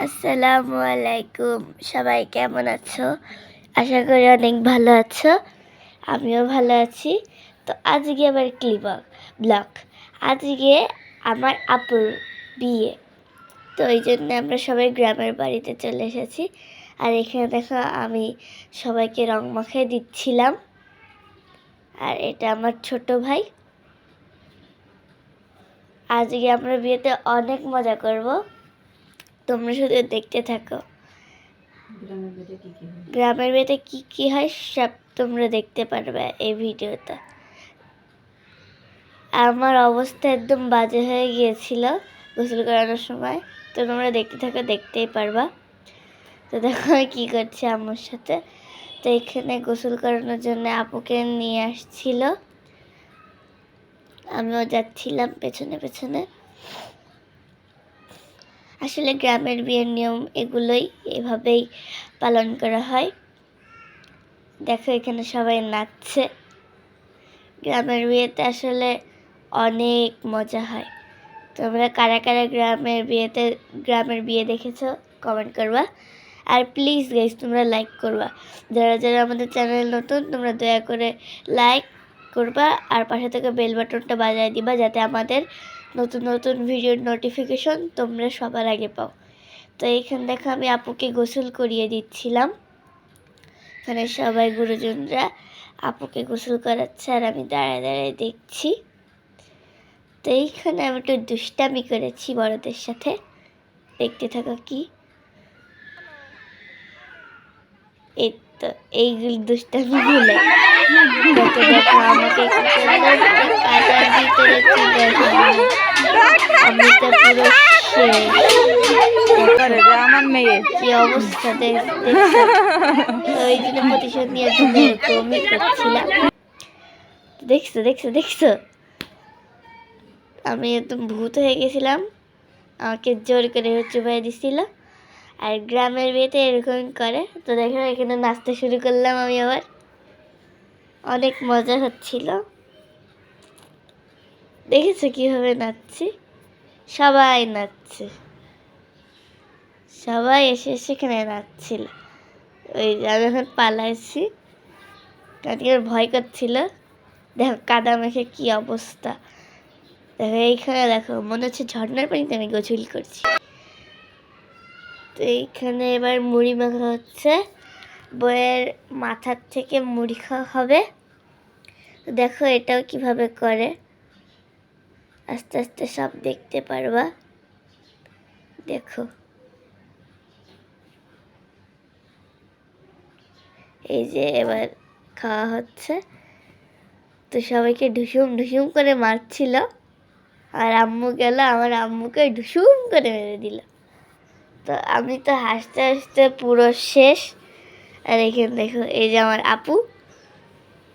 আসসালামু আলাইকুম। সবাই কেমন আছো? আশা করি অনেক ভালো আছো। আমিও ভালো আছি। তো আজকে আমার ক্লিপ ব্লগ? আজকে আমার আপুর বিয়ে। তো ওই জন্য আমরা সবাই গ্রামের বাড়িতে চলে এসেছি। আর এখানে দেখো আমি সবাইকে রং মাখিয়ে দিচ্ছিলাম। আর এটা আমার ছোট ভাই। আজকে আমরা বিয়েতে অনেক মজা করব। তোমরা শুধু দেখতে থাকো। গ্রামের বিয়েতে কি কি হয় সব তোমরা দেখতে পারবে এই ভিডিওতে। আমার অবস্থা একদম বাজে হয়ে গিয়েছিল গোসল করানোর সময়। তো তোমরা দেখতে থাকো দেখতেই পারবা। তো দেখো আমি কী করছি আম্মুর সাথে। তো এখানে গোসল করানোর জন্য আপুকে নিয়ে আসছিল। আমিও যাচ্ছিলাম পেছনে পেছনে। আসলে গ্রামের বিয়ের নিয়ম এগুলোই এভাবেই পালন করা হয়। দেখো, এখানে সবাই নাচছে। গ্রামের বিয়েতে আসলে অনেক মজা হয়। তোমরা কারা কারা গ্রামের বিয়েতে, গ্রামের বিয়ে দেখেছ কমেন্ট করবা। আর প্লিজ গাইজ তোমরা লাইক করবা। যারা যারা আমাদের চ্যানেল নতুন, তোমরা দয়া করে লাইক করবা। আর পাশে থেকে বেল বাটনটা বাজায় দিবা যাতে আমাদের নতুন নতুন ভিডিওর নোটিফিকেশন তোমরা সবার আগে পাও। তো এইখানে দেখো আমি আপুকে গোসল করিয়ে দিচ্ছিলাম। এখানে সবাই গুরুজনরা আপুকে গোসল করাচ্ছে আর আমি দাঁড়ায় দাঁড়ায় দেখছি। তো এইখানে আমি একটু দুষ্টামি করেছি বড়দের সাথে। দেখতে থাকো কি। এই তো এইগুলো দুষ্টামিগুলো। আমাকে আমার মেয়ে কি অবস্থা? ওই জন্য প্রতিশোধ এরকমই করছিলাম দেখছ দেখছ দেখছ আমি একদম ভূত হয়ে গেছিলাম আমাকে জোর করে চুপাই দিছিল আর গ্রামের বিয়েতে এরকম করে তো দেখো এখানে নাচতে শুরু করলাম আমি আবার অনেক মজা হচ্ছিল দেখেছ কীভাবে নাচছি? সবাই নাচছে। সবাই এসে সেখানে নাচছিল। ওই আমি এখন পালাইছি। কারণ কি ভয় করছিল। দেখো কাদা মেখে কি অবস্থা। দেখো এইখানে দেখো, মনে হচ্ছে ঝর্ণার পানিতে আমি গোসল করছি। তো এইখানে এবার মুড়ি মাখা হচ্ছে। বইয়ের মাথার থেকে মুড়ি খাওয়া হবে। দেখো এটাও কীভাবে করে। আস্তে আস্তে সব দেখতে পারবা। দেখো। এই যে এবার খাওয়া হচ্ছে। তো সবাইকে ঢুসুম ঢুসুম করে মারছিল। আর আম্মু গেল, আমার আম্মুকে ঢুসুম করে মেরে দিল। তো আমি তো হাসতে হাসতে পুরো শেষ। আর এখানে দেখো, এই যে আমার আপু।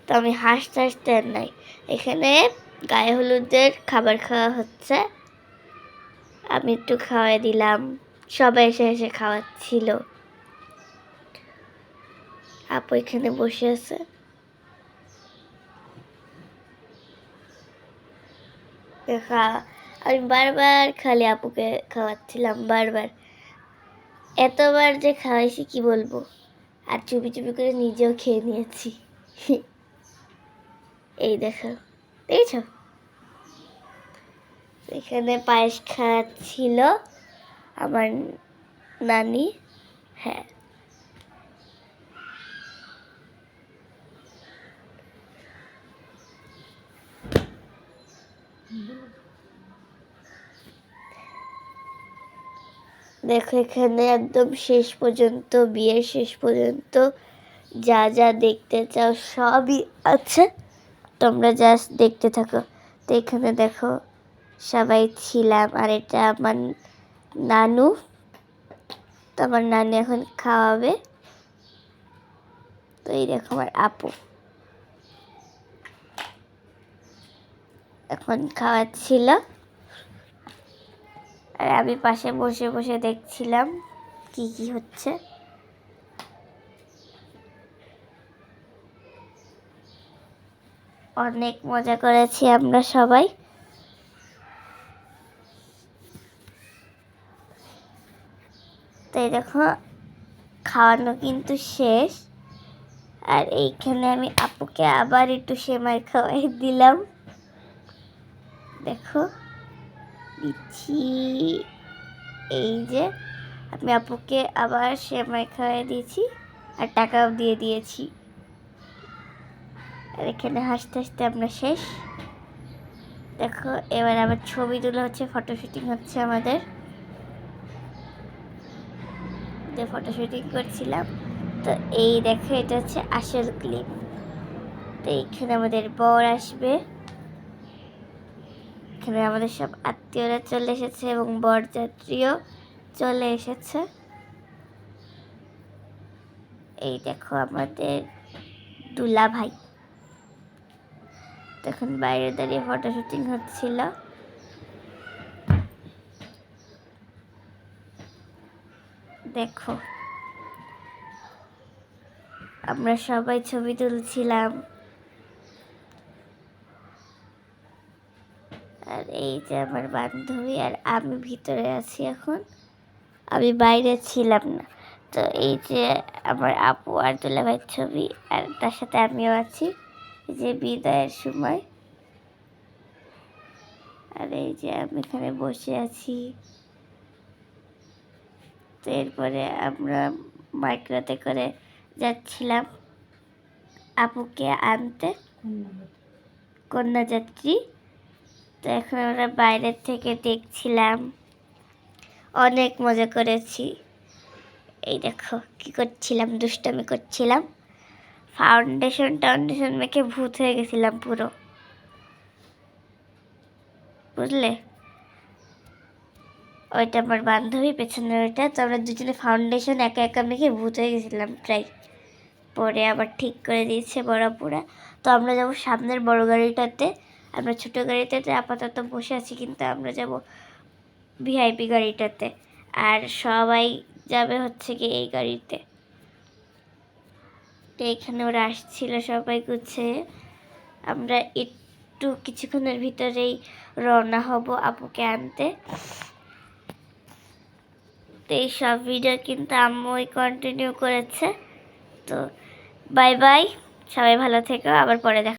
তো আমি হাসতে হাসতে আর নাই। এখানে গায়ে হলুদের খাবার খাওয়া হচ্ছে। আমি একটু খাওয়াই দিলাম। সবাই এসে এসে খাওয়াচ্ছিল। আপু এখানে বসে আছে। আমি বারবার খালি আপুকে খাওয়াচ্ছিলাম, বারবার। এতবার যে খাওয়াইছি কি বলব? আর চুপি চুপি করে নিজেও খেয়ে নিয়েছি। এই দেখো। দেখেছ? এখানে পায়েস খাওয়াচ্ছিল আমার নানি হ্যাঁ। দেখো, এখানে একদম শেষ পর্যন্ত, বিয়ের শেষ পর্যন্ত যা যা দেখতে চাও সবই আছে। তোমরা জাস্ট দেখতে থাকো। তো এখানে দেখো, সবাই ছিলাম। আর এটা আমার নানু। তো আমার নানু এখন খাওয়াবে। তো এই দেখো আমার আপু। এখন খাওয়াচ্ছিল। আর আমি পাশে বসে বসে দেখছিলাম কি কি হচ্ছে। অনেক মজা করেছি আমরা সবাই। তাই দেখো, খাওয়ানো কিন্তু শেষ। আর এইখানে আমি আপুকে আবার একটু সেমাই খাওয়াই দিলাম। দেখো, দিচ্ছি। এই যে, আমি আপুকে আবার সেমাই খাওয়াই দিয়েছি আর টাকাও দিয়ে দিয়েছি। আর এখানে হাসতে হাসতে আমরা শেষ। দেখো, এবার আবার ছবি তোলা হচ্ছে ফটো শুটিং হচ্ছে আমাদের। যে ফটো শুটিং করছিলাম। তো এই দেখো, এটা হচ্ছে আসল ক্লিপ তো এইখানে আমাদের বর আসবে। এখানে আমাদের সব আত্মীয়রা চলে এসেছে এবং বরযাত্রীও চলে এসেছে। এই দেখো আমাদের দুলা ভাই তখন বাইরে দাঁড়িয়ে ফটো শুটিং হচ্ছিল। দেখো। আমরা সবাই ছবি তুলছিলাম। আর এই যে আমার বান্ধবী, আর আমি ভিতরে আছি এখন। আমি বাইরে ছিলাম না। তো এই যে আমার আপু আর দুলাভাইয়ের ছবি, আর তার সাথে আমিও আছি। যে বিদায়ের সময়। আর এই যে আমি এখানে বসে আছি। তো এরপরে আমরা মাইক্রোতে করে যাচ্ছিলাম আপুকে আনতে। কন্যাযাত্রী। তো এখন আমরা বাইরের থেকে দেখছিলাম। অনেক মজা করেছি। এই দেখো কি করছিলাম, দুষ্টামি করছিলাম। ফাউন্ডেশন টাউন্ডেশন মেখে ভূত হয়ে গেছিলাম পুরো। বুঝলে? ওইটা আমার বান্ধবী, পেছনে ওইটা। তো আমরা দুজনে ফাউন্ডেশন একা একা মেখে ভূত হয়ে গেছিলাম প্রায়। পরে আবার ঠিক করে দিয়েছে বড়াপুরা। তো আমরা যাব সামনের বড় গাড়িটাতে। আমরা ছোট গাড়িটাতে, আপাতত বসে আছি, কিন্তু আমরা যাব ভিআইপি গাড়িটাতে। আর সবাই যাবে হচ্ছে কি এই গাড়িতে। তো এখানে ওরা আসছিল সবাই গুছে। আমরা একটু কিছুক্ষণের ভিতরেই রওনা হব আপুকে আনতে। তো এই সব ভিডিও কিন্তু আম্মুই কন্টিনিউ করেছে। তো বাই বাই সবাই ভালো থেকো, আবার পরে দেখা